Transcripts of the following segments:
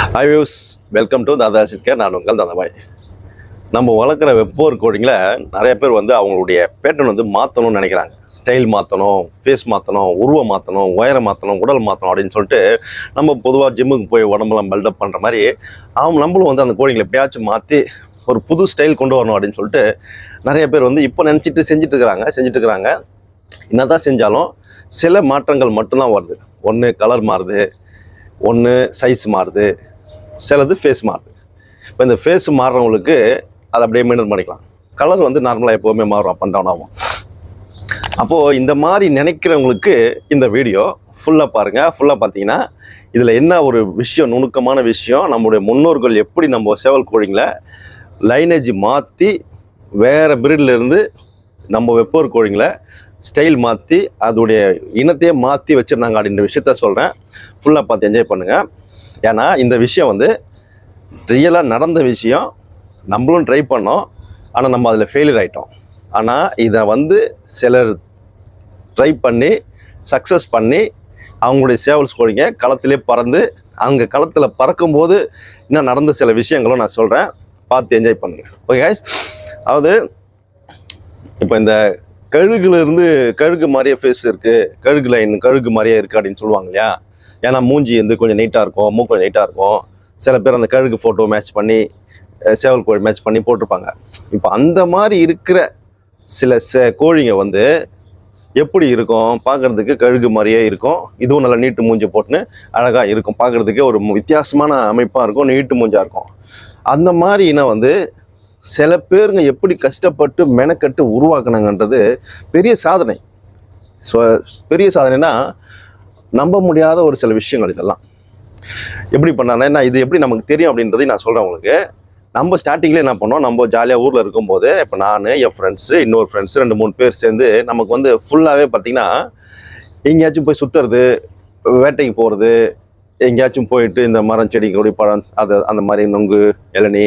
Hi views welcome to Dada சிற்கே நான் உங்கள் தாதாபாய் நம்ம வளர்க்குற வெப்போர் கோடிங்கில் நிறைய பேர் வந்து அவங்களுடைய பேட்டர்ன் வந்து மாற்றணும்னு நினைக்கிறாங்க. ஸ்டைல் மாற்றணும் ஃபேஸ் மாற்றணும் உருவம் மாற்றணும் உயரம் மாற்றணும் உடல் மாற்றணும் அப்படின்னு சொல்லிட்டு நம்ம பொதுவாக ஜிம்முக்கு போய் உடம்பெல்லாம் பில்டப் பண்ணுற மாதிரி அவங்க நம்மளும் வந்து அந்த கோடிங்களை எப்படியாச்சும் மாற்றி ஒரு புது ஸ்டைல் கொண்டு வரணும் அப்படின்னு சொல்லிட்டு நிறைய பேர் வந்து இப்போ நினச்சிட்டு செஞ்சுட்டு இருக்கிறாங்க செஞ்சுட்டு இருக்கிறாங்க. என்ன தான் செஞ்சாலும் சில மாற்றங்கள் மட்டும்தான் வருது. ஒன்று கலர் மாறுது ஒன்று சைஸ் மாறுது. சிலது ஃபேஸ் மாறுது. இப்போ இந்த ஃபேஸ் மாறுறவங்களுக்கு அதை அப்படியே மெயின்டைன் பண்ணிக்கலாம். கலர் வந்து நார்மலாக எப்போவுமே மாறும் அப் அண்ட் டவுன் ஆகும். அப்போது இந்த மாதிரி நினைக்கிறவங்களுக்கு இந்த வீடியோ ஃபுல்லாக பாருங்கள் ஃபுல்லாக பார்த்தீங்கன்னா இதில் என்ன ஒரு விஷயம் நுணுக்கமான விஷயம் நம்முடைய முன்னோர்கள் எப்படி நம்ம சேவல் கோழிங்களை லைனேஜ் மாற்றி வேறு பிரீட்லிருந்து நம்ம வெப்போர் கோழிங்களை ஸ்டைல் மாற்றி அதோடைய இனத்தையே மாற்றி வச்சுருந்தாங்க அப்படின்ற விஷயத்த சொல்கிறேன் ஃபுல்லாக பார்த்து என்ஜாய் பண்ணுங்கள் ஏன்னா இந்த விஷயம் வந்து ரியலாக நடந்த விஷயம். நம்மளும் ட்ரை பண்ணோம். ஆனால் நம்ம அதில் ஃபெயிலியர் ஆகிட்டோம் ஆனால் இதை வந்து சிலர் ட்ரை பண்ணி சக்ஸஸ் பண்ணி அவங்களுடைய சேவல்ஸ் கோழிங்க களத்திலே பறந்து அங்கே களத்தில் பறக்கும்போது இன்னும் நடந்த சில விஷயங்களும் நான் சொல்கிறேன் பார்த்து என்ஜாய் பண்ணுங்கள் ஓகே கைஸ் அதாவது இப்போ இந்த கழுகுலேருந்து கழுகு மாதிரியே ஃபேஸ் இருக்குது கழுகு லைன் கழுகு மாதிரியே இருக்குது அப்படின்னு சொல்லுவாங்க இல்லையா? ஏன்னா மூஞ்சி வந்து கொஞ்சம் நீட்டாக இருக்கும் மூ கொஞ்சம் நீட்டாக இருக்கும். சில பேர் அந்த கழுகு ஃபோட்டோ மேட்ச் பண்ணி சேவல் கோழி மேட்ச் பண்ணி போட்டிருப்பாங்க. இப்போ அந்த மாதிரி இருக்கிற சில சே கோழிங்க வந்து எப்படி இருக்கும்? பார்க்கறதுக்கு கழுகு மாதிரியே இருக்கும். இதுவும் நல்லா நீட்டு மூஞ்சி போட்டுன்னு அழகாக இருக்கும். பார்க்கறதுக்கே ஒரு வித்தியாசமான அமைப்பாக இருக்கும் நீட்டு மூஞ்சாக இருக்கும். அந்த மாதிரி இனம் வந்து சில பேருங்க எப்படி கஷ்டப்பட்டு மெனக்கட்டு உருவாக்குனாங்கன்றது பெரிய சாதனை. ஸோ பெரிய சாதனைனா நம்ப முடியாத ஒரு சில விஷயங்கள் இதெல்லாம். எப்படி பண்ணாங்கன்னா இது எப்படி நமக்கு தெரியும் அப்படின்றதையும் நான் சொல்கிறேன் உங்களுக்கு. நம்ம ஸ்டார்டிங்லேயே என்ன பண்ணோம்? நம்ம ஜாலியாக ஊரில் இருக்கும்போது இப்போ நான் என் ஃப்ரெண்ட்ஸு இன்னொரு ஃப்ரெண்ட்ஸு ரெண்டு மூணு பேர் சேர்ந்து நமக்கு வந்து ஃபுல்லாகவே பார்த்திங்கன்னா எங்கேயாச்சும் போய் சுற்றுறது வேட்டைக்கு போகிறது எங்கேயாச்சும் போயிட்டு இந்த மரம் செடி கொடி பழம் அது அந்த மாதிரி நொங்கு இளநீ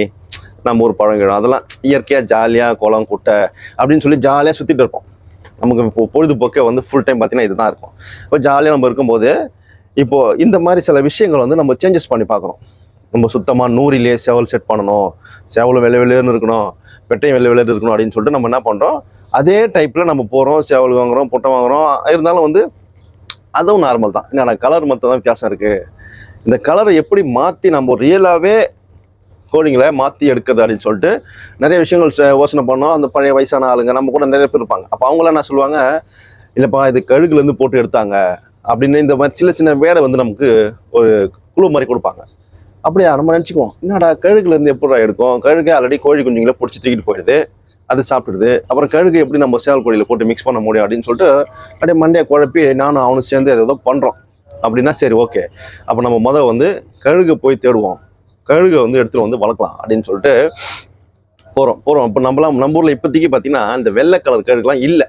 நம்ம ஊர் பழங்கிழம் அதெல்லாம் இயற்கையாக ஜாலியாக குளம் குட்டை அப்படின்னு சொல்லி ஜாலியாக சுற்றிட்டு இருப்போம். நமக்கு இப்போ பொழுதுபோக்கே வந்து ஃபுல் டைம் பார்த்தீங்கன்னா இதுதான் இருக்கும். இப்போ ஜாலியாக நம்ம இருக்கும்போது இப்போது இந்த மாதிரி சில விஷயங்கள் வந்து நம்ம சேஞ்சஸ் பண்ணி பார்க்குறோம் நம்ம சுத்தமாக நூறிலே சேவல் செட் பண்ணணும். சேவலும் வெள்ளை வெளியேன்னு இருக்கணும். பெட்டையும் வெள்ளை வெள்ளையர் இருக்கணும் அப்படின்னு சொல்லிட்டு நம்ம என்ன பண்ணுறோம் அதே டைப்பில் நம்ம போகிறோம் சேவல் வாங்குறோம் பொட்டை வாங்குறோம். இருந்தாலும் வந்து அதுவும் நார்மல் தான். என்னடா கலர் மட்டும் தான் வித்தியாசம் இருக்குது இந்த கலரை எப்படி மாற்றி நம்ம ரியலாகவே கோழிங்களை மாற்றி எடுக்கிறது அப்படின்னு சொல்லிட்டு நிறைய விஷயங்கள் யோசனை பண்ணோம். அந்த பழைய வயசான ஆளுங்க நம்ம கூட நிறைய பேர் இருப்பாங்க. அப்போ அவங்களாம் என்ன சொல்லுவாங்க இல்லைப்பா இது கழுகுலேருந்து போட்டு எடுத்தாங்க அப்படின்னு இந்த மாதிரி சின்ன சின்ன வேலை வந்து நமக்கு ஒரு குழு மாதிரி கொடுப்பாங்க. அப்படியா? நம்ம நினச்சிக்குவோம் என்னடா கழுகுலேருந்து எப்படா எடுக்கும்? கழுகு ஆல்ரெடி கோழி குஞ்சுங்களை பிடிச்சி தூக்கிட்டு போயிடுது. அது சாப்பிடுது. அப்புறம் கழுகு எப்படி நம்ம சேவல் கோழியில் போட்டு மிக்ஸ் பண்ண முடியும்? அப்படின்னு சொல்லிட்டு அப்படியே மண்டையை குழப்பி நானும் அவனும் சேர்ந்து ஏதோ பண்ணுறோம் அப்படின்னா சரி ஓகே. அப்போ நம்ம முதல் வந்து கழுகு போய் தேடுவோம். கழுகை வந்து எடுத்துகிட்டு வந்து வளர்க்கலாம் அப்படின்னு சொல்லிட்டு போகிறோம் போகிறோம் இப்போ நம்மளாம் நம்ம ஊரில் இப்போதைக்கு பார்த்தீங்கன்னா இந்த வெள்ளை கலர் கழுகுலாம் இல்லை.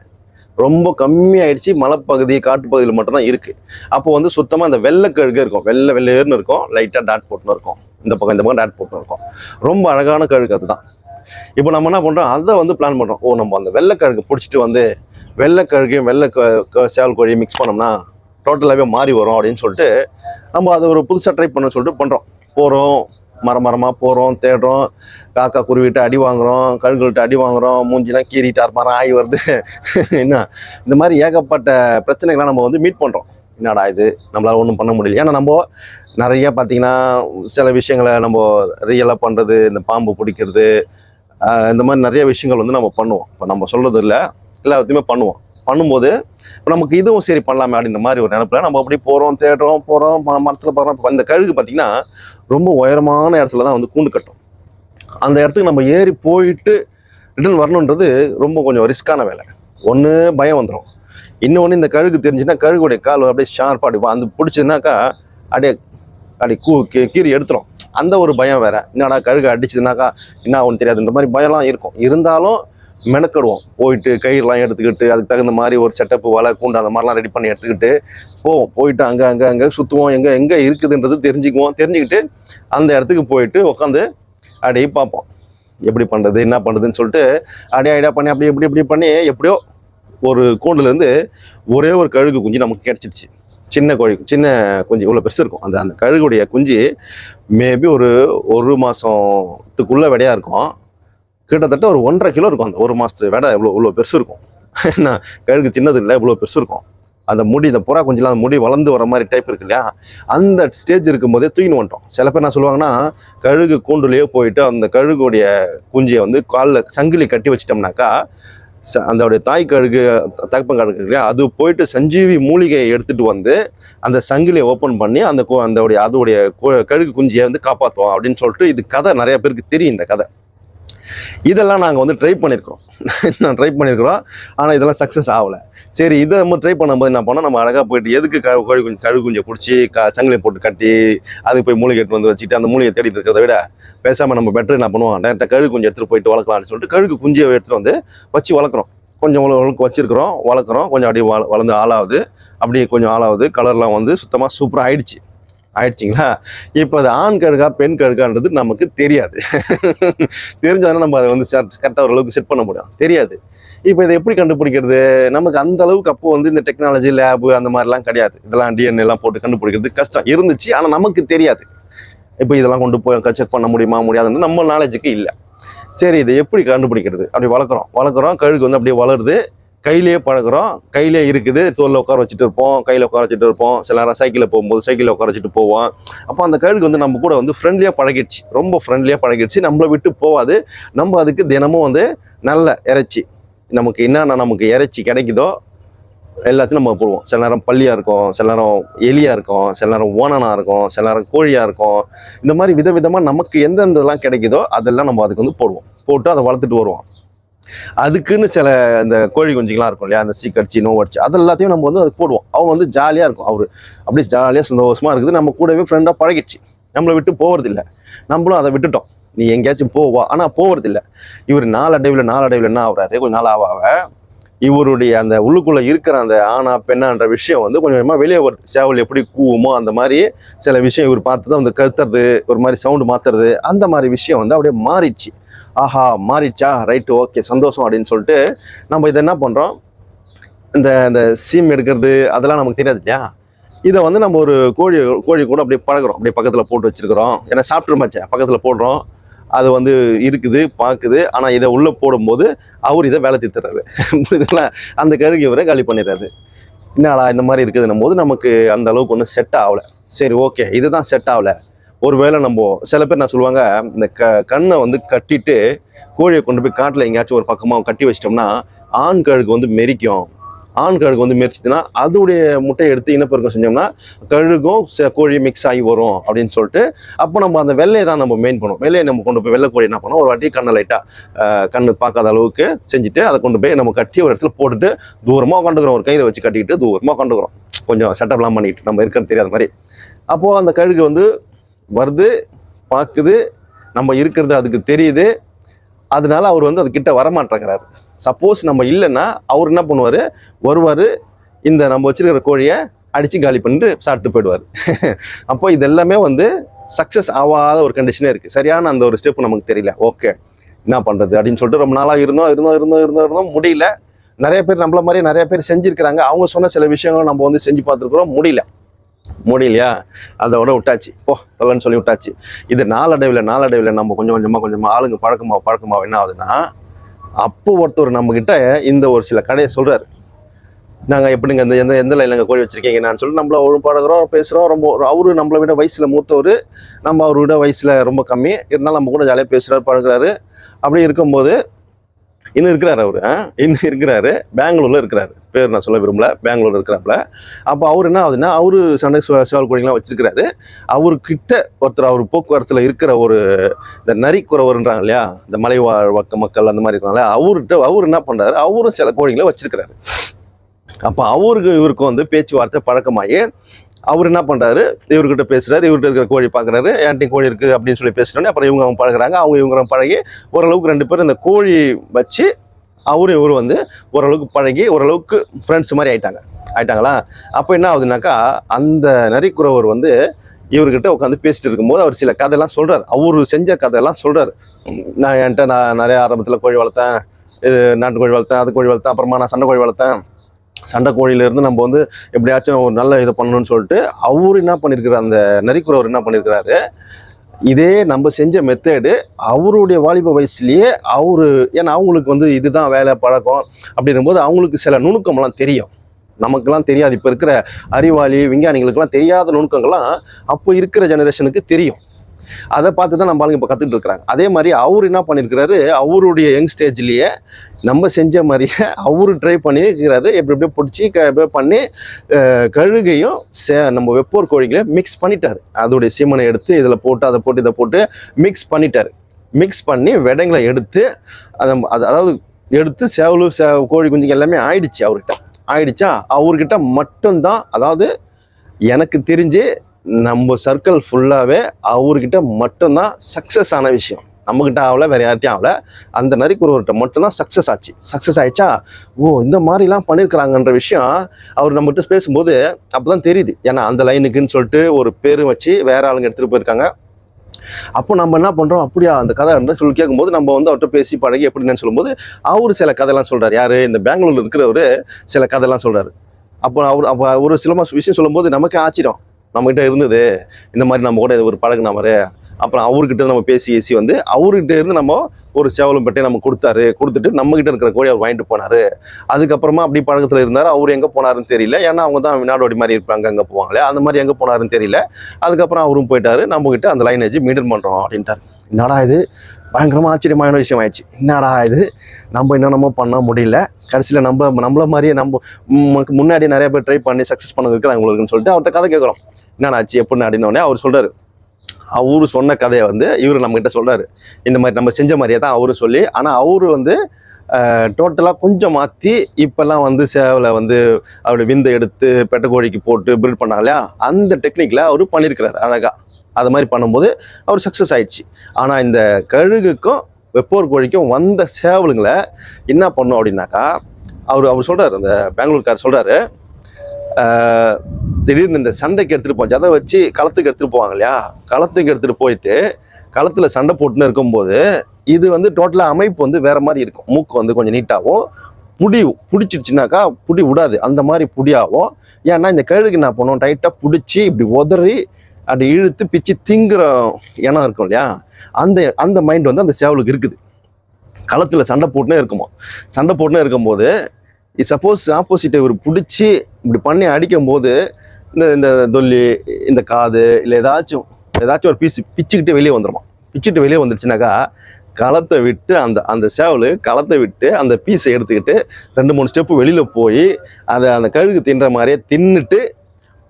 ரொம்ப கம்மியாயிடுச்சு. மலைப்பகுதி காட்டுப்பகுதியில் மட்டும்தான் இருக்குது அப்போ வந்து சுத்தமாக அந்த வெள்ளை கழுகு இருக்கும். வெள்ளை வெள்ளையர்னு இருக்கும். லைட்டாக டாட் போட்டுன்னு இருக்கும். இந்த பக்கம் இந்த பக்கம் டாட் போட்டுன்னு இருக்கும். ரொம்ப அழகான கழுகு அதுதான். இப்போ நம்ம என்ன பண்ணுறோம் அதை வந்து பிளான் பண்ணுறோம் ஓ நம்ம அந்த வெள்ளை கழுகு பிடிச்சிட்டு வந்து வெள்ளைக்கழுகையும் வெள்ளை க- சேவல் கோழியும் மிக்ஸ் பண்ணோம்னா டோட்டலாகவே மாறி வரும் அப்படின்னு சொல்லிட்டு நம்ம அதை ஒரு புதுசாக ட்ரை பண்ண சொல்லிட்டு பண்ணுறோம் போகிறோம் மரம் மரமாக போகிறோம் தேடுறோம். காக்கா குருவிட்டு அடி வாங்குகிறோம் கழுகுள்கிட்ட அடி வாங்குகிறோம் மூஞ்சிலாம் கீறிட்டார் மரம் ஆகி வருது. என்ன? இந்த மாதிரி ஏகப்பட்ட பிரச்சனைகள்லாம் நம்ம வந்து மீட் பண்ணுறோம் என்னடா இது? நம்மளால் ஒன்றும் பண்ண முடியல. ஏன்னா நம்ம நிறைய பார்த்தீங்கன்னா சில விஷயங்களை நம்ம ரியலாக பண்ணுறது இந்த பாம்பு பிடிக்கிறது இந்த மாதிரி நிறைய விஷயங்கள் வந்து நம்ம பண்ணுவோம். இப்போ நம்ம சொல்கிறது இல்லை எல்லாத்தையுமே பண்ணுவோம். பண்ணும்போது இப்போ நமக்கு இதுவும் சரி பண்ணலாமே அப்படின்ற மாதிரி ஒரு நினைப்பில் நம்ம அப்படி போகிறோம் தேடுறோம் போகிறோம் மரத்தில் போகிறோம் இப்போ இந்த கழுகு பார்த்தீங்கன்னா ரொம்ப உயரமான இடத்துல தான் வந்து கூண்டு கட்டும். அந்த இடத்துக்கு நம்ம ஏறி போயிட்டு ரிட்டர்ன் வரணுன்றது ரொம்ப கொஞ்சம் ரிஸ்க்கான வேலை. ஒன்று பயம் வந்துடும் இன்னொன்று இந்த கழுகு தெரிஞ்சுன்னா கழுகுடைய கால் அப்படியே ஷார்ப்பாக அடி அந்த பிடிச்சதுனாக்கா அப்படியே அப்படி கூ கீ- கீறி எடுத்துரும். அந்த ஒரு பயம் வேறு. என்னடா கழுகு அடிச்சதுனாக்கா என்ன ஒன்று தெரியாதுன்ற மாதிரி பயம்லாம் இருக்கும். இருந்தாலும் மெனக்கடுவோம். போயிட்டு கயிறுலாம் எடுத்துக்கிட்டு அதுக்கு தகுந்த மாதிரி ஒரு செட்டப்பு வலை கூண்டு அந்த மாதிரிலாம் ரெடி பண்ணி எடுத்துக்கிட்டு போவோம். போயிட்டு அங்கே அங்கே அங்கே சுற்றுவோம் எங்கே எங்கே இருக்குதுன்றது தெரிஞ்சுக்குவோம். தெரிஞ்சுக்கிட்டு அந்த இடத்துக்கு போயிட்டு உட்காந்து அப்படியே பார்ப்போம். எப்படி பண்ணுறது என்ன பண்ணுறதுன்னு சொல்லிட்டு அப்படியே ஐடியா பண்ணி அப்படி எப்படி இப்படி பண்ணி எப்படியோ ஒரு கூண்டுலேருந்து ஒரே ஒரு கழுகு குஞ்சு நமக்கு கிடச்சிடுச்சு சின்ன கோழி சின்ன குஞ்சு இவ்வளோ பெருசு இருக்கும். அந்த அந்த கழுகுடைய குஞ்சு மேபி ஒரு ஒரு மாதத்துக்குள்ளே விடையாக இருக்கும். கிட்டத்தட்ட ஒரு ஒன்றரை கிலோ இருக்கும் அந்த ஒரு மாதத்து வேடை இவ்வளோ இவ்வளோ பெருசு இருக்கும். என்ன கழுகு சின்னது இல்லை இவ்வளோ பெருசு இருக்கும். அந்த முடி இந்த புறா குஞ்சுலாம் அந்த முடி வளர்ந்து வர மாதிரி டைப் இருக்கு இல்லையா? அந்த ஸ்டேஜ் இருக்கும்போதே தூக்கின்னு வந்துட்டோம். சில பேர் என்ன சொல்லுவாங்கன்னா கழுகு கூண்டுலேயே போயிட்டு அந்த கழுகுடைய குஞ்சியை வந்து காலில் சங்கிலி கட்டி வச்சிட்டோம்னாக்கா ச- அதோடைய தாய் கழுகு தகப்பன் கழுகு இல்லையா? அது போயிட்டு சஞ்சீவி மூலிகையை எடுத்துகிட்டு வந்து அந்த சங்கிலியை ஓப்பன் பண்ணி அந்த கு- அதோடைய அதோடைய கு- கழுகு குஞ்சியை வந்து காப்பாற்றுவோம் அப்படின்னு சொல்லிட்டு இது கதை நிறைய பேருக்கு தெரியும் இந்த கதை. இதெல்லாம் நாங்கள் வந்து ட்ரை பண்ணியிருக்கோம் நான் ட்ரை பண்ணியிருக்கிறோம் ஆனால் இதெல்லாம் சக்ஸஸ் ஆகலை. சரி இதை நம்ம ட்ரை பண்ணும்போது என்ன பண்ணோம்? நம்ம அழகாக போயிட்டு எதுக்கு க கோழி குஞ்சு கழுகு குஞ்சை பிடிச்சி க சங்கிலியை போட்டு கட்டி அதுக்கு போய் மூலிகை எடுத்து வந்து வச்சுட்டு அந்த மூலிகை தேடிட்டு இருக்கிறத விட பேசாமல் நம்ம பெட்டர் என்ன பண்ணுவோம்? டேரெக்டாக கழுகு குஞ்சு எடுத்துகிட்டு போயிட்டு வளர்க்கலாம்னு சொல்லிட்டு கழுகு குஞ்சை எடுத்துகிட்டு வந்து வச்சு வளர்க்குறோம். கொஞ்சம் உழவுக்கு வச்சுருக்குறோம் வளர்க்குறோம். கொஞ்சம் அப்படியே வள வளர்ந்து ஆளாகுது. அப்படியே கொஞ்சம் ஆளாகுது. கலர்லாம் வந்து சுத்தமாக சூப்பராக ஆயிடுச்சு. ஆயிடுச்சிங்களா? இப்போ அது ஆண் கழுகா பெண் கழுகான்றது நமக்கு தெரியாது. தெரிஞ்சாலும் நம்ம அதை வந்து கரெக்டாக ஓரளவுக்கு செட் பண்ண முடியும். தெரியாது. இப்போ இதை எப்படி கண்டுபிடிக்கிறது? நமக்கு அந்த அளவுக்கு அப்போ வந்து இந்த டெக்னாலஜி லேபு அந்த மாதிரிலாம் கிடையாது. இதெல்லாம் டிஎன்ஏலாம் போட்டு கண்டுபிடிக்கிறது கஷ்டம். இருந்துச்சு ஆனால் நமக்கு தெரியாது. இப்போ இதெல்லாம் கொண்டு போய் செக் பண்ண முடியுமா முடியாதுன்னு நம்ம நாலேஜுக்கு இல்லை. சரி இதை எப்படி கண்டுபிடிக்கிறது? அப்படி வளர்க்குறோம். வளர்க்குறோம். கழுகு வந்து அப்படியே வளருது. கையிலேயே பழகுறோம். கையிலே இருக்குது. தோலில் உட்கார வச்சுட்டு இருப்போம். கையில் உட்கார வச்சுட்டு இருப்போம். சில நேரம் சைக்கிளில் போகும்போது சைக்கிளில் உட்கார வச்சுட்டு போவோம். அப்போ அந்த கழுகு வந்து நம்ம கூட வந்து ஃப்ரெண்ட்லியாக பழகிடுச்சு. ரொம்ப ஃப்ரெண்ட்லியாக பழகிடுச்சு. நம்மளை விட்டு போகாது நம்ம அதுக்கு தினமும் வந்து நல்ல இறைச்சி. நமக்கு என்னென்ன நமக்கு இறைச்சி கிடைக்குதோ எல்லாத்தையும் நம்ம போடுவோம். சில நேரம் பள்ளியாக இருக்கும். சில நேரம் எலியாக இருக்கும். சில நேரம் ஓனனாக இருக்கும். சில நேரம் கோழியாக இருக்கும். இந்த மாதிரி விதவிதமாக நமக்கு எந்தெந்தெல்லாம் கிடைக்குதோ அதெல்லாம் நம்ம அதுக்கு வந்து போடுவோம். போட்டு அதை வளர்த்துட்டு வருவோம். அதுக்குன்னு சில இந்த கோழி குஞ்சுகள்லாம் இருக்கும் இல்லையா? அந்த சீக்கடிச்சு நோவடிச்சு அது எல்லாத்தையும் நம்ம வந்து அது போடுவோம். அவங்க வந்து ஜாலியாக இருக்கும். அவர் அப்படியே ஜாலியாக சந்தோஷமாக இருக்குது. நம்ம கூடவே ஃப்ரெண்டாக பழகிடுச்சு. நம்மளை விட்டு போகிறதில்ல நம்மளும் அதை விட்டுட்டோம். நீ எங்கேயாச்சும் போவா ஆனால் போகிறதில்ல இவர் நாளடைவில் நாளடைவில் என்ன ஆகுறாரு? கொஞ்சம் நாள் ஆக இவருடைய அந்த உள்ளுக்குள்ளே இருக்கிற அந்த ஆணா பெண்ணான்ற விஷயம் வந்து கொஞ்சம் கொஞ்சமாக வெளியே வருது. சேவல் எப்படி கூவுமோ அந்த மாதிரி சில விஷயம் இவர் பார்த்து தான் வந்து கருத்துறது ஒரு மாதிரி சவுண்டு மாற்றுறது அந்த மாதிரி விஷயம் வந்து அப்படியே மாறிடுச்சு. ஆஹா மாறிடுச்சா? ரைட்டு ஓகே சந்தோஷம் அப்படின்னு சொல்லிட்டு நம்ம இதை என்ன பண்ணுறோம் இந்த இந்த சீம் எடுக்கிறது அதெல்லாம் நமக்கு தெரியாது இல்லையா? இதை வந்து நம்ம ஒரு கோழி கோழி கூட அப்படியே பழகுறோம். அப்படியே பக்கத்தில் போட்டு வச்சிருக்கிறோம். ஏன்னா சாப்பிட்ருமாச்சே பக்கத்தில் போடுறோம். அது வந்து இருக்குது பார்க்குது. ஆனால் இதை உள்ளே போடும்போது அவர் இதை வேலை தீர்த்துறாரு புரியுதுங்களா? அந்த கழுகு இவரை காலி பண்ணிடுறாரு. என்னடா இந்த மாதிரி இருக்குதுன்னும் போது நமக்கு அந்த அளவுக்கு ஒன்றும் செட் ஆகலை. சரி ஓகே இதுதான் செட் ஆகலை. ஒருவேளை நம்ம சில பேர் என்ன சொல்லுவாங்க இந்த க கண்ணை வந்து கட்டிட்டு கோழியை கொண்டு போய் காட்டில் எங்கேயாச்சும் ஒரு பக்கமாக கட்டி வச்சிட்டோம்னா ஆண் கழுகு வந்து மெரிக்கும். ஆண் கழுகு வந்து மெரிச்சுதுன்னா அதோடைய முட்டையை எடுத்து இனப்பெருக்கம் செஞ்சோம்னா கழுகும் ச- மிக்ஸ் ஆகி வரும் அப்படின்னு சொல்லிட்டு அப்போ நம்ம அந்த வெள்ளையை தான் நம்ம மெயின் பண்ணுவோம். வெள்ளையை நம்ம கொண்டு போய் வெள்ளை கோழி என்ன பண்ணோம்? ஒரு வாட்டி கண்ணை லைட்டாக கண்ணு பார்க்காத அளவுக்கு செஞ்சுட்டு அதை கொண்டு போய் நம்ம கட்டி ஒரு இடத்துல போட்டுட்டு தூரமாக உட்காந்துக்கிறோம். ஒரு கையில் வச்சு கட்டிக்கிட்டு தூரமாக உட்காந்துக்கிறோம். கொஞ்சம் செட்டப்லாம் பண்ணிக்கிட்டு நம்ம இருக்கிறது தெரியாத மாதிரி. அப்போது அந்த கழுகு வந்து வருது பார்க்குது நம்ம இருக்கிறது அதுக்கு தெரியுது. அதனால அவர் வந்து அதுக்கிட்ட வரமாட்டேங்கிறாரு. சப்போஸ் நம்ம இல்லைன்னா அவர் என்ன பண்ணுவார்? வருவார் இந்த நம்ம வச்சுருக்கிற கோழியை அடித்து காலி பண்ணிட்டு சாப்பிட்டு போயிடுவார். அப்போ இதெல்லாமே வந்து சக்ஸஸ் ஆகாத ஒரு கண்டிஷனே இருக்குது சரியான அந்த ஒரு ஸ்டெப் நமக்கு தெரியல. ஓகே என்ன பண்ணுறது அப்படின்னு சொல்லிட்டு ரொம்ப நாளாக இருந்தோம் இருந்தோம் இருந்தோம் இருந்தோம் இருந்தோம். முடியல. நிறைய பேர் நம்மள மாதிரி நிறைய பேர் செஞ்சுருக்கிறாங்க. அவங்க சொன்ன சில விஷயங்களும் நம்ம வந்து செஞ்சு பார்த்துருக்குறோம். முடியல. முடியலையா அதோட விட்டாச்சு. போ தொலைன்னு சொல்லி விட்டாச்சு. இது நாளடைவில் நாளடைவில் நம்ம கொஞ்சம் கொஞ்சமாக கொஞ்சமாக ஆளுங்க பழக்கமாக பழக்கமாக என்ன ஆகுதுன்னா அப்போ ஒருத்தர் நம்மக்கிட்ட இந்த ஒரு சில கடையை சொல்கிறாரு நாங்கள் எப்படிங்க இந்த எந்த எந்த லைனில் கோழி வச்சுருக்கீங்க நான் சொல்லி நம்மள ஒரு பழகுறோம் பேசுகிறோம் ரொம்ப அவரு நம்மளை விட வயசில் மூத்தவர். நம்ம அவரை விட வயசில் ரொம்ப கம்மி. இருந்தாலும் நம்ம கூட ஜாலியாக பேசுகிறார் பழகுறாரு. அப்படி இருக்கும்போது இன்னும் இருக்கிறார் அவர் இன்னும் இருக்கிறாரு. பெங்களூரில் இருக்கிறாரு. பேர் நான் சொல்ல விரும்பல. பெங்களூரில் இருக்கிறாப்புல. அப்போ அவர் என்ன ஆகுதுன்னா அவரு சண்டை சு- சேவல் கோழிங்களாம் வச்சிருக்கிறாரு. அவர்கிட்ட ஒருத்தர் அவர் போக்குவரத்தில் இருக்கிற ஒரு இந்த நரிக்குறவர்ன்றாங்க இல்லையா? இந்த மலைவாழ் வக்க மக்கள் அந்த மாதிரி இருக்காங்களே அவர்கிட்ட அவர் என்ன பண்ணுறாரு அவரும் சில கோழிங்களை வச்சிருக்கிறாரு. அப்போ அவருக்கு இவருக்கும் வந்து பேச்சுவார்த்தை பழக்கமாகி அவர் என்ன பண்ணுறாரு இவர்கிட்ட பேசுகிறாரு இவர்கிட்ட இருக்கிற கோழி பார்க்குறாரு என்கிட்ட கோழி இருக்குது அப்படின்னு சொல்லி பேசுனோடனே அப்புறம் இவங்க அவங்க பழகுறாங்க. அவங்க இவங்க பழகி ஓரளவுக்கு ரெண்டு பேரும் இந்த கோழி வச்சு அவரும் இவரும் வந்து ஓரளவுக்கு பழகி ஓரளவுக்கு ஃப்ரெண்ட்ஸ் மாதிரி ஆயிட்டாங்க. ஆயிட்டாங்களா? அப்போ என்ன ஆகுதுனாக்கா அந்த நரிக்குறவர் வந்து இவர்கிட்ட உட்காந்து பேசிட்டு இருக்கும்போது அவர் சில கதையெல்லாம் சொல்கிறார் அவர் செஞ்ச கதையெல்லாம் சொல்கிறார் நான் என்கிட்ட நான் நிறைய ஆரம்பத்தில் கோழி வளர்த்தேன் இது நாட்டு கோழி வளர்த்தேன் அது கோழி வளர்த்தேன் அப்புறமா நான் சண்டை கோழி வளர்த்தேன் சண்டை கோழியிலேருந்து நம்ம வந்து எப்படியாச்சும் ஒரு நல்ல இதை பண்ணணும்னு சொல்லிட்டு அவர் என்ன பண்ணியிருக்கிறார் அந்த நரிக்குறவர் என்ன பண்ணியிருக்கிறாரு இதே நம்ம செஞ்ச மெத்தேடு அவருடைய வாலிப வயசுலேயே அவரு ஏன்னா அவங்களுக்கு வந்து இதுதான் வேலை பழக்கம் அப்படின்னும் போது அவங்களுக்கு சில நுணுக்கம்லாம் தெரியும். நமக்குலாம் தெரியாது. இப்போ இருக்கிற அறிவாளி விஞ்ஞானிகளுக்கெல்லாம் தெரியாத நுணுக்கங்கள்லாம் அப்போ இருக்கிற ஜெனரேஷனுக்கு தெரியும். அதை பார்த்து தான் நம்ம ஆளுங்க இப்போ கற்றுட்டு இருக்கிறாங்க. அதே மாதிரி அவர் என்ன பண்ணியிருக்கிறாரு அவருடைய யங் ஸ்டேஜ்லேயே நம்ம செஞ்ச மாதிரியே அவரு ட்ரை பண்ணியிருக்கிறாரு எப்படி எப்படியோ பிடிச்சி க எப்படியோ பண்ணி கழுகையும் சே நம்ம வெப்போர் கோழிகளையும் மிக்ஸ் பண்ணிட்டாரு. அதோடைய சீமனை எடுத்து இதில் போட்டு அதை போட்டு இதை போட்டு மிக்ஸ் பண்ணிட்டாரு. மிக்ஸ் பண்ணி விடங்களை எடுத்து அதை அது அதாவது எடுத்து சேவலு சே கோழி குஞ்சுங்க எல்லாமே ஆயிடுச்சு அவர்கிட்ட. ஆயிடுச்சா? அவர்கிட்ட மட்டும்தான் அதாவது எனக்கு தெரிஞ்சு நம்ம சர்க்கிள் ஃபுல்லாகவே அவர்கிட்ட மட்டும்தான் சக்ஸஸ் ஆன விஷயம். நம்மக்கிட்ட ஆகல வேற யார்கிட்டையும் ஆகல. அந்த நரிக்குறவர்கிட்ட மட்டும்தான் சக்ஸஸ் ஆச்சு. சக்ஸஸ் ஆயிடுச்சா? ஓ இந்த மாதிரிலாம் பண்ணியிருக்கிறாங்கன்ற விஷயம் அவர் நம்மகிட்ட பேசும்போது அப்போ தான் தெரியுது. ஏன்னா அந்த லைனுக்குன்னு சொல்லிட்டு ஒரு பேர் வச்சு வேற ஆளுங்க எடுத்துகிட்டு போயிருக்காங்க. அப்போ நம்ம என்ன பண்ணுறோம் அப்படியா அந்த கதை சொல்லி கேட்கும்போது நம்ம வந்து அவர்கிட்ட பேசி பழகி எப்படின்னு சொல்லும்போது அவர் சில கதைலாம் சொல்கிறார் யார்? இந்த பெங்களூர்ல இருக்கிறவர் சில கதைலாம் சொல்கிறார் அப்போ அவர் அப்போ ஒரு சில விஷயம் சொல்லும்போது நமக்கே ஆச்சரியம். நம்மகிட்ட இருந்தது. இந்த மாதிரி நம்ம கூட ஒரு பழகுனவர் அப்புறம் அவர்கிட்ட நம்ம பேசி பேசி வந்து அவர்கிட்ட இருந்து நம்ம ஒரு சேவலும் பெட்டை நம்ம கொடுத்தாரு. கொடுத்துட்டு நம்மகிட்ட இருக்கிற கோழி அவர் வாங்கிட்டு போனாரு. அதுக்கப்புறமா அப்படி பழக்கத்தில் இருந்தார். அவர் எங்கே போனாருன்னு தெரியல. ஏன்னா அவங்க தான் நாடோடி மாதிரி இருப்பாங்க அங்கே போவாங்களே. அந்த மாதிரி எங்கே போனாருன்னு தெரியல. அதுக்கப்புறம் அவரும் போயிட்டாரு. நம்மகிட்ட அந்த அந்த லைனேஜ் மெயின்டைன் பண்ணுறோம் அப்படின்ட்டார். என்னடா இது? பயங்கரமாக ஆச்சரியமான விஷயம் ஆயிடுச்சு. என்னடா இது? நம்ம என்னென்னமோ பண்ண முடியல. கடைசியில் நம்ம நம்மள மாதிரியே நம்ம முன்னாடி நிறைய பேர் ட்ரை பண்ணி சக்ஸஸ் பண்ண இருக்கிறாங்க உங்களுக்குன்னு சொல்லிட்டு அவர்கிட்ட கதை கேட்குறோம் என்னடா ஆச்சு? எப்படின்னு அப்படின்னோடனே அவர் சொல்கிறார் அவரு சொன்ன கதையை வந்து இவர் நம்மக்கிட்ட சொல்கிறார் இந்த மாதிரி நம்ம செஞ்ச மாதிரியே தான் அவரும் சொல்லி ஆனால் அவரு வந்து டோட்டலாக கொஞ்சம் மாற்றி இப்போல்லாம் வந்து சேவலை வந்து அவருடைய விந்தை எடுத்து பெட்டக்கோழிக்கு போட்டு பில்ட் பண்ணாங்க இல்லையா? அந்த டெக்னிக்கில் அவர் பண்ணியிருக்கிறாரு அழகாக அது மாதிரி பண்ணும்போது அவர் சக்ஸஸ் ஆயிடுச்சு. ஆனால் இந்த கழுகுக்கும் வெப்போர் கோழிக்கும் வந்த சேவலுங்களை என்ன பண்ணோம் அப்படின்னாக்கா அவர் அவர் சொல்கிறார் அந்த பெங்களூர்கார் சொல்கிறாரு திடீர்னு இந்த சண்டைக்கு எடுத்துகிட்டு போச்சு. அதை வச்சு களத்துக்கு எடுத்துகிட்டு போவாங்க இல்லையா? களத்துக்கு எடுத்துகிட்டு போயிட்டு களத்தில் சண்டை போட்டுன்னு இருக்கும்போது இது வந்து டோட்டலாக அமைப்பு வந்து வேறு மாதிரி இருக்கும். மூக்கு வந்து கொஞ்சம் நீட்டாகவும் புடி பிடிச்சிடுச்சுனாக்கா புடி விடாது. அந்த மாதிரி புடியாகும். ஏன்னா இந்த கழுகு என்ன பண்ணுவோம் டைட்டாக பிடிச்சி இப்படி உதறி அப்படி இழுத்து பிச்சு திங்குற இனம் இருக்கும் இல்லையா? அந்த அந்த மைண்ட் வந்து அந்த சேவலுக்கு இருக்குது. களத்தில் சண்டை போட்டுனே இருக்குமா சண்டை போட்டுனே இருக்கும்போது சப்போஸ் ஆப்போசிட்டை இவர் பிடிச்சி இப்படி பண்ணி அடிக்கும் போது இந்த இந்த தொல்லி இந்த காது இல்லை ஏதாச்சும் ஏதாச்சும் ஒரு பீஸ் பிச்சுக்கிட்டு வெளியே வந்துடுமா பிச்சுட்டு வெளியே வந்துருச்சுனாக்கா களத்தை விட்டு அந்த அந்த சேவல் களத்தை விட்டு அந்த பீஸை எடுத்துக்கிட்டு ரெண்டு மூணு ஸ்டெப்பு வெளியில் போய் அதை அந்த கழுகு தின்ற மாதிரியே தின்னுட்டு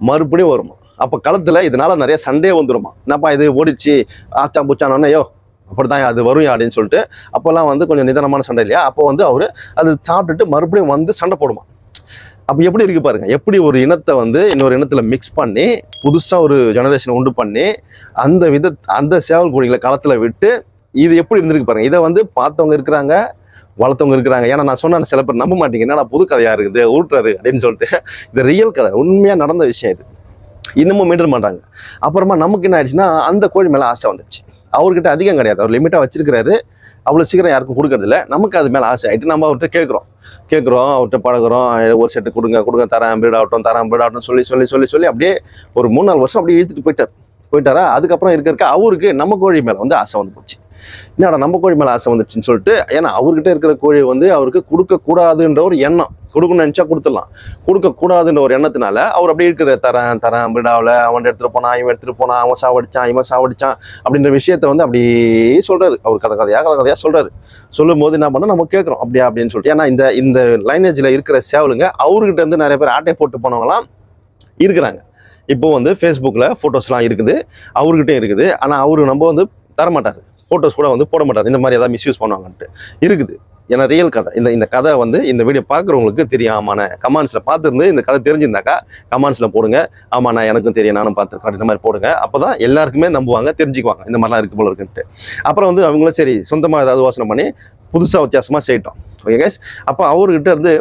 மறுபடியும் வருமா? அப்போ களத்தில் இதனால் நிறைய சண்டே வந்துருமா? என்னப்பா இது ஓடிச்சு ஆச்சா பூச்சானோன்னே அப்படிதான் அது வரும் அப்படின்னு சொல்லிட்டு அப்போல்லாம் வந்து கொஞ்சம் நிதானமான சண்டை இல்லையா? அப்போ வந்து அவர் அது சாப்பிட்டுட்டு மறுபடியும் வந்து சண்டை போடுமா? அப்போ எப்படி இருக்கு பாருங்க. எப்படி ஒரு இனத்தை வந்து இன்னொரு இனத்துல மிக்ஸ் பண்ணி புதுசாக ஒரு ஜெனரேஷனை உண்டு பண்ணி அந்த வித அந்த சேவல் கோழிகளை களத்தில் விட்டு இது எப்படி இருந்திருக்கு பாருங்க. இதை வந்து பார்த்தவங்க இருக்கிறாங்க வளர்த்தவங்க இருக்கிறாங்க. ஏன்னா நான் சொன்ன சில பேர் நம்ப மாட்டீங்க. என்னன்னா புது கதையாக இருக்குது ஊட்டுறது அப்படின்னு சொல்லிட்டு. இது ரியல் கதை. உண்மையாக நடந்த விஷயம் இது. இன்னமும் மீண்டும் பண்ணுறாங்க அப்புறமா நமக்கு என்ன ஆயிடுச்சுன்னா அந்த கோழி மேலே ஆசை வந்துச்சு அவர்கிட்ட அதிகம் கிடையாது. அவர் லிமிட்டாக வச்சிருக்கிறாரு. அவ்வளோ சீக்கிரம் யாருக்கும் கொடுக்கறதில்ல நமக்கு அது மேலே ஆசை ஆகிட்டு நம்ம அவர்கிட்ட கேட்குறோம் கேட்குறோம் அவர்கிட்ட பழகுறோம். ஒரு செட்டு கொடுங்க கொடுங்க தரேன் பீட் ஆகட்டும் தரேன் பீட் ஆகட்டும் சொல்லி சொல்லி சொல்லி சொல்லி அப்படியே ஒரு மூணு நாலு வருஷம் அப்படியே இழுத்துட்டு போயிட்டார். போயிட்டாரா? அதுக்கப்புறம் இருக்க இருக்க அவருக்கு நம்ம கோழி மேலே வந்து ஆசை வந்து போச்சு. என்னடா நம்ம கோழி மேலே ஆசை வந்துச்சுன்னு சொல்லிட்டு ஏன்னா அவர்கிட்ட இருக்கிற கோழி வந்து அவருக்கு கொடுக்கக்கூடாதுன்ற ஒரு எண்ணம். கொடுக்கணும்னு நினச்சா கொடுத்துடலாம். கொடுக்கக்கூடாதுன்ற ஒரு எண்ணத்தினால அவர் அப்படியே இருக்கிற தரேன் தரேன் பிடாவில் அவன் எடுத்துகிட்டு போனான் இவன் எடுத்துகிட்டு போனான் அவன் சாவடிச்சான் இவன் சாவடிச்சான் அப்படின்ற விஷயத்த வந்து அப்படியே சொல்கிறார் அவர் கதை கதையாக கதை கதையாக சொல்றாரு. சொல்லும் போது என்ன பண்ணோம்? நம்ம கேட்குறோம். அப்படியா அப்படின்னு சொல்லிட்டு. ஏன்னா இந்த இந்த லைனேஜில் இருக்கிற சேவலுங்க அவர்கிட்ட இருந்து நிறைய பேர் ஆட்டை போட்டு போனவங்களாம் இருக்கிறாங்க. இப்போ வந்து ஃபேஸ்புக்கில் ஃபோட்டோஸ்லாம் இருக்குது. அவர்கிட்டயும் இருக்குது. ஆனால் அவர் நம்ம வந்து தரமாட்டார். ஃபோட்டோஸ் கூட வந்து போட மாட்டார் இந்த மாதிரி ஏதாவது மிஸ்யூஸ் பண்ணுவாங்கன்ட்டு. இருக்குது. ஏன்னா ரியல் கதை. இந்த இந்த கதை வந்து இந்த வீடியோ பார்க்குறவங்களுக்கு தெரியும் ஆமாண்ண கமெண்ட்ஸில் பார்த்துருந்து இந்த கதை தெரிஞ்சிருந்தாக்கா கமெண்ட்ஸில் போடுங்க. ஆமாண்ணா எனக்கும் தெரியும் நானும் பார்த்துருக்கேன் இந்த மாதிரி போடுங்க. அப்போ தான் எல்லாருக்குமே நம்புவாங்க தெரிஞ்சுக்குவாங்க. இந்த மாதிரிலாம் இருக்கு போல இருக்குன்ட்டு. அப்புறம் வந்து அவங்களும் சரி சொந்தமாக ஏதாவது யோசனை பண்ணி புதுசாக வித்தியாசமாக செய்யட்டோம். ஓகே கைஸ் அப்போ அவர்கிட்ட இருந்து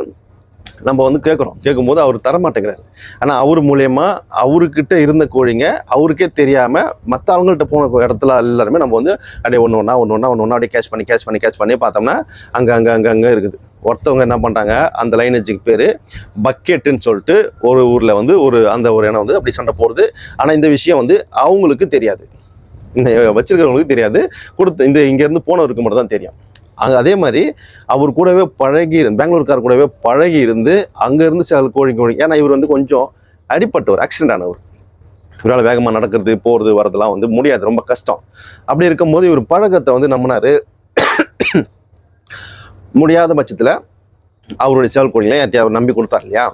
நம்ம வந்து கேட்குறோம் கேட்கும்போது அவர் தர மாட்டேங்கிறாரு. ஆனால் அவர் மூலயமா அவர்கிட்ட இருந்த கோழிங்க அவருக்கே தெரியாமல் மற்ற அவங்கள்ட்ட போன இடத்துல எல்லாருமே நம்ம வந்து அப்படியே ஒன்று ஒன்றா ஒன்று ஒன்றா ஒன்று ஒன்றா அப்படியே கேஷ் பண்ணி கேஷ் பண்ணி கேஷ் பண்ணி பார்த்தோம்னா அங்கே அங்கே அங்கே அங்கே இருக்குது. ஒருத்தவங்க என்ன பண்ணுறாங்க அந்த லைனேஜுக்கு பேர் பக்கெட்டுன்னு சொல்லிட்டு ஒரு ஊரில் வந்து ஒரு அந்த ஒரு இனம் வந்து அப்படி சண்டை போடுது. ஆனால் இந்த விஷயம் வந்து அவங்களுக்கு தெரியாது. இந்த வச்சிருக்கிறவங்களுக்கு தெரியாது. கொடுத்து இந்த இங்கேருந்து போனவருக்கு மட்டும் தான் தெரியும். அங்கே அதே மாதிரி அவர் கூடவே பழகி இருந்து பெங்களூர்கார் கூடவே பழகி இருந்து அங்கேருந்து சில கோழி கோழி. ஏன்னா இவர் வந்து கொஞ்சம் அடிப்பட்டவர் ஆக்சிடென்ட் ஆனவர். இவரால் வேகமாக நடக்கிறது போகிறது வரதெல்லாம் வந்து முடியாது ரொம்ப கஷ்டம். அப்படி இருக்கும்போது இவர் பழக்கத்தை வந்து நம்பினார். முடியாத பட்சத்தில் அவருடைய சேவல் கோழிகளை யார்ட்டையும் அவர் நம்பி கொடுத்தார் இல்லையா?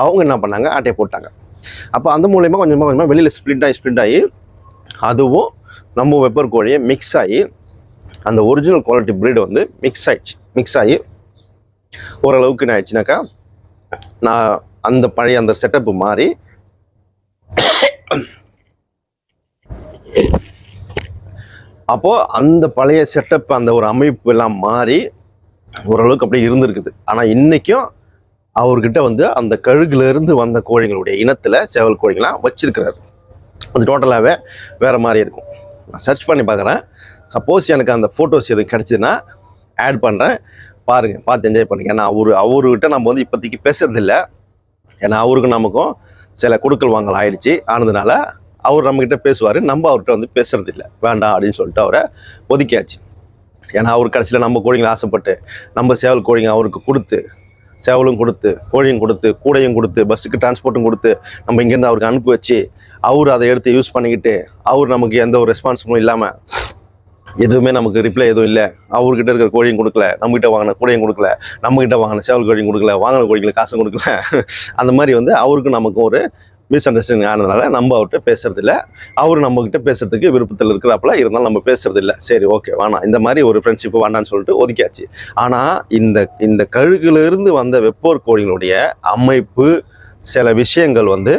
அவங்க என்ன பண்ணாங்க? ஆட்டையை போட்டாங்க. அப்போ அந்த மூலயமா கொஞ்சமாக கொஞ்சமாக வெளியில் ஸ்ப்ளிட் ஆகி ஸ்ப்ளிட் ஆகி அதுவும் நம்ம வெப்பர் கோழியை மிக்ஸ் ஆகி அந்த ஒரிஜினல் குவாலிட்டி ப்ரீடு வந்து மிக்ஸ் ஆயிடுச்சு. மிக்ஸ் ஆகி ஓரளவுக்கு என்ன ஆயிடுச்சுனாக்கா நான் அந்த பழைய அந்த செட்டப் மாறி அப்போது அந்த பழைய செட்டப் அந்த ஒரு அமைப்பு எல்லாம் மாறி ஓரளவுக்கு அப்படியே இருந்திருக்குது. ஆனால் இன்றைக்கும் அவர்கிட்ட வந்து அந்த கழுகுலேருந்து வந்த கோழிகளுடைய இனத்தில் சேவல் கோழிகளாம் வச்சிருக்கிறாரு. அது டோட்டலாகவே வேறு மாதிரி இருக்கும். நான் சர்ச் பண்ணி பார்க்குறேன். சப்போஸ் எனக்கு அந்த ஃபோட்டோஸ் எதுவும் கிடச்சிதுன்னா ஆட் பண்ணுறேன் பாருங்கள் பார்த்து என்ஜாய் பண்ணுங்க. ஏன்னா அவர் அவர்கிட்ட நம்ம வந்து இப்போதைக்கு பேசுகிறதில்ல ஏன்னா அவருக்கும் நமக்கும் சில கொடுக்கல் வாங்கல் ஆயிடுச்சு. ஆனதுனால அவர் நம்மக்கிட்ட பேசுவார். நம்ம அவர்கிட்ட வந்து பேசுகிறதில்ல இல்லை வேண்டாம் அப்படின்னு சொல்லிட்டு அவரை ஒதுக்கியாச்சு. ஏன்னா அவர் கடைசியில் நம்ம கோழிங்களை ஆசைப்பட்டு நம்ம சேவல் கோழிங்க அவருக்கு கொடுத்து சேவலும் கொடுத்து கோழியும் கொடுத்து கூடையும் கொடுத்து பஸ்ஸுக்கு டிரான்ஸ்போர்ட்டும் கொடுத்து நம்ம இங்கேருந்து அவருக்கு அனுப்பி வச்சு அவர் அதை எடுத்து யூஸ் பண்ணிக்கிட்டு அவர் நமக்கு எந்த ஒரு ரெஸ்பான்சிபிளும் இல்லாமல் எதுவுமே நமக்கு ரிப்ளை எதுவும் இல்லை. அவர்கிட்ட இருக்கிற கோழியும் கொடுக்கல நம்மகிட்ட வாங்கின கோழியும் கொடுக்கல நம்மகிட்ட வாங்கின சேவல் கோழியும் கொடுக்கல வாங்கின கோழிகளுக்கு காசும் கொடுக்கல. அந்த மாதிரி வந்து அவருக்கு நமக்கு ஒரு மிஸ் அண்டர்ஸ்டாண்டிங் ஆனதுனால நம்ம அவர்கிட்ட பேசுறது இல்லை. அவர் நம்மகிட்ட பேசுறதுக்கு விருப்பத்தில் இருக்கிறாப்புல இருந்தாலும் நம்ம பேசுறது இல்லை. சரி ஓகே வேணாம். இந்த மாதிரி ஒரு ஃப்ரெண்ட்ஷிப் வேண்டாம்னு சொல்லிட்டு ஒதுக்கியாச்சு. ஆனால் இந்த இந்த கழுகுலேருந்து வந்த வெப்போர் கோழிகளுடைய அமைப்பு சில விஷயங்கள் வந்து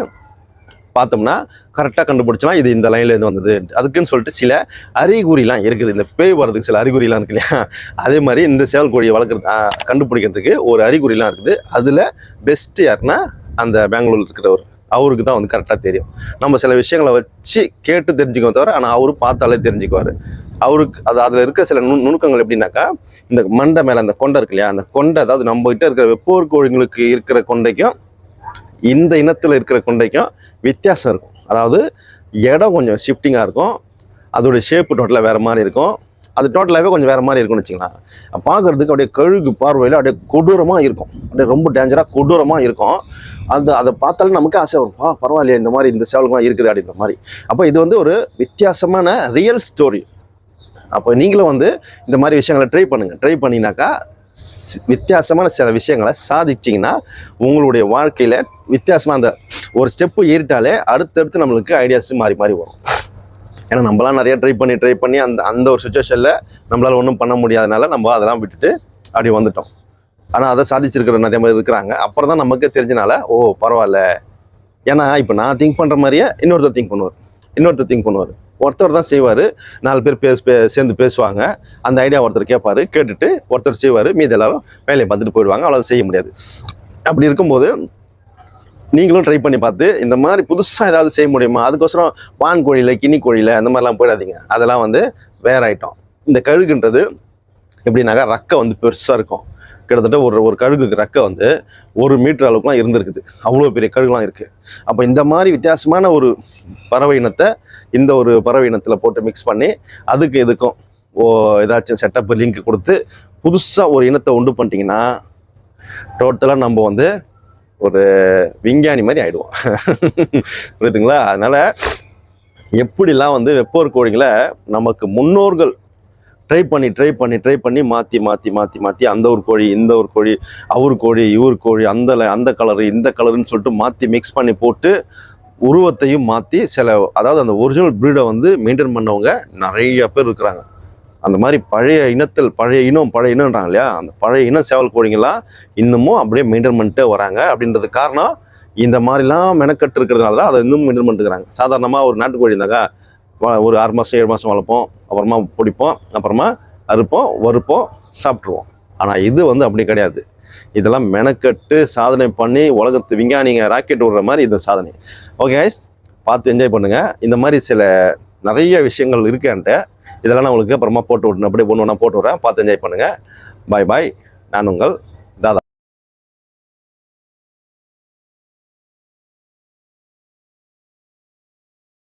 பார்த்தோம்னா கரெக்டாக கண்டுபிடிச்சலாம் இது இந்த லைன்லேருந்து வந்தது. அதுக்குன்னு சொல்லிட்டு சில அறிகுறிலாம் இருக்குது. இந்த பேய் வர்றதுக்கு சில அறிகுறிலாம் இருக்கு இல்லையா? அதே மாதிரி இந்த சேவல் கோழியை வளர்க்குறது கண்டுபிடிக்கிறதுக்கு ஒரு அறிகுறிலாம் இருக்குது. அதில் பெஸ்ட்டு யாருன்னா அந்த பெங்களூர் இருக்கிறவர். அவருக்கு தான் வந்து கரெக்டாக தெரியும். நம்ம சில விஷயங்களை வச்சு கேட்டு தெரிஞ்சுக்கோ தவிர ஆனால் அவரு பார்த்தாலே தெரிஞ்சுக்குவார். அவருக்கு அது அதில் இருக்க சில நு நுணுக்கங்கள் எப்படின்னாக்கா இந்த மண்டை மேலே அந்த கொண்டை இருக்கு இல்லையா? அந்த கொண்டை அதாவது நம்மகிட்ட இருக்கிற வெப்போர் கோழிங்களுக்கு இருக்கிற கொண்டைக்கும் இந்த இனத்தில் இருக்கிற கொண்டைக்கும் வித்தியாசம் இருக்கும். அதாவது இடம் கொஞ்சம் ஷிஃப்டிங்காக இருக்கும். அதோடைய ஷேப்பு டோட்டலாக வேறு மாதிரி இருக்கும். அது டோட்டலாகவே கொஞ்சம் வேறு மாதிரி இருக்கும்னு வச்சுக்கலாம் பார்க்குறதுக்கு அப்படியே கழுகு பார்வையில் அப்படியே கொடூரமாக இருக்கும். அப்படியே ரொம்ப டேஞ்சராக கொடூரமாக இருக்கும். அந்த அதை பார்த்தாலே நமக்கு ஆசை வரும். பா பரவாயில்லையே இந்த மாதிரி இந்த சேவலுக்குலாம் இருக்குது அப்படின்ற மாதிரி. அப்போ இது வந்து ஒரு வித்தியாசமான ரியல் ஸ்டோரி அப்போ நீங்களும் வந்து இந்த மாதிரி விஷயங்களை ட்ரை பண்ணுங்கள் ட்ரை பண்ணினாக்கா வித்தியாசமான சில விஷயங்களை சாதிச்சிங்கன்னா உங்களுடைய வாழ்க்கையில் வித்தியாசமாக அந்த ஒரு ஸ்டெப்பு ஏறிட்டாலே அடுத்தடுத்து நம்மளுக்கு ஐடியாஸ் மாறி மாறி வரும். ஏன்னா நம்மளாம் நிறைய ட்ரை பண்ணி ட்ரை பண்ணி அந்த அந்த ஒரு சுச்சுவேஷனில் நம்மளால் ஒன்றும் பண்ண முடியாதனால நம்ம அதெல்லாம் விட்டுட்டு அப்படி வந்துட்டோம். ஆனால் அதை சாதிச்சிருக்கிற நிறைய பேர் இருக்கிறாங்க. அப்புறம் தான் நமக்கு தெரிஞ்சனால ஓ பரவாயில்ல. ஏன்னா இப்போ நான் திங்க் பண்ணுற மாதிரியே இன்னொருத்தர் திங்க் பண்ணுவார். இன்னொருத்தர் திங்க் பண்ணுவார். ஒருத்தர் தான் செய்வார். நாலு பேர் பேச பே- சேர்ந்து பேசுவாங்க. அந்த ஐடியா ஒருத்தர் கேட்பார். கேட்டுட்டு ஒருத்தர் செய்வார். மீதி எல்லாரும் வேலையை பார்த்துட்டு போயிடுவாங்க. அவ்வளோ செய்ய முடியாது. அப்படி இருக்கும்போது நீங்களும் ட்ரை பண்ணி பார்த்து இந்த மாதிரி புதுசாக ஏதாவது செய்ய முடியுமா? அதுக்கோசரம் வான் கோழியில் கின்னி கோழியில் அந்த மாதிரிலாம் போயிடாதீங்க. அதெல்லாம் வந்து வேற ஐட்டம் இந்த கழுகுன்றது எப்படின்னாக்கா ரக்கை வந்து பெருசாக இருக்கும். கிட்டத்தட்ட ஒரு ஒரு கழுகுக்கு ரெக்கை வந்து ஒரு மீட்டர் அளவுக்குலாம் இருந்திருக்குது. அவ்வளோ பெரிய கழுகுலாம் இருக்குது அப்போ இந்த மாதிரி வித்தியாசமான ஒரு பறவை இனத்தை இந்த ஒரு பறவை இனத்தில் போட்டு மிக்ஸ் பண்ணி அதுக்கு இதுக்கும் ஓ ஏதாச்சும் செட்டப் லிங்க் கொடுத்து புதுசாக ஒரு இனத்தை உண்டு பண்ணிட்டீங்கன்னா டோட்டலாக நம்ம வந்து ஒரு விஞ்ஞானி மாதிரி ஆகிடுவோம் புரியுதுங்களா? அதனால் எப்படிலாம் வந்து வெப்போர் கோழிகளை நமக்கு முன்னோர்கள் ட்ரை பண்ணி ட்ரை பண்ணி ட்ரை பண்ணி மாற்றி மாற்றி மாற்றி மாற்றி அந்த ஒரு கோழி இந்த ஒரு கோழி அவர் கோழி இவர் கோழி அந்த அந்த கலரு இந்த கலருன்னு சொல்லிட்டு மாற்றி மிக்ஸ் பண்ணி போட்டு உருவத்தையும் மாற்றி சில அதாவது அந்த ஒரிஜினல் ப்ரீடை வந்து மெயின்டைன் பண்ணவங்க நிறைய பேர் இருக்கிறாங்க. அந்த மாதிரி பழைய இனத்தில் பழைய இனம் பழைய இனம்ன்றாங்க இல்லையா? அந்த பழைய இன சேவல் கோழிங்கெல்லாம் இன்னமும் அப்படியே மெயின்டைன் பண்ணிட்டே வராங்க. அப்படின்றது காரணம் இந்த மாதிரிலாம் மெனக்கட்டு இருக்கிறதுனால தான் அதை இன்னும் மெயின்டைன் பண்ணிட்டுருக்காங்க சாதாரணமாக ஒரு நாட்டுக்கோழி இருந்தாக்கா ஒரு ஆறு மாதம் ஏழு மாதம் வளர்ப்போம் அப்புறமா பிடிப்போம் அப்புறமா அறுப்போம் வறுப்போம் சாப்பிட்ருவோம் ஆனால் இது வந்து அப்படி கிடையாது. இதெல்லாம் மெனக்கட்டு சாதனை பண்ணி உலகத்து விஞ்ஞானிங்க ராக்கெட் விடுற மாதிரி இந்த சாதனை. ஓகே ஐஸ் பார்த்து என்ஜாய் பண்ணுங்கள் இந்த மாதிரி சில நிறைய விஷயங்கள் இருக்கேன்ட்டு இதெல்லாம் நான் உங்களுக்கு அப்புறமா போட்டு விடணும் அப்படியே ஒன்று ஒன்றா போட்டு விட்றேன். பார்த்து என்ஜாய் பண்ணுங்கள் பாய் பாய் நான் உங்கள்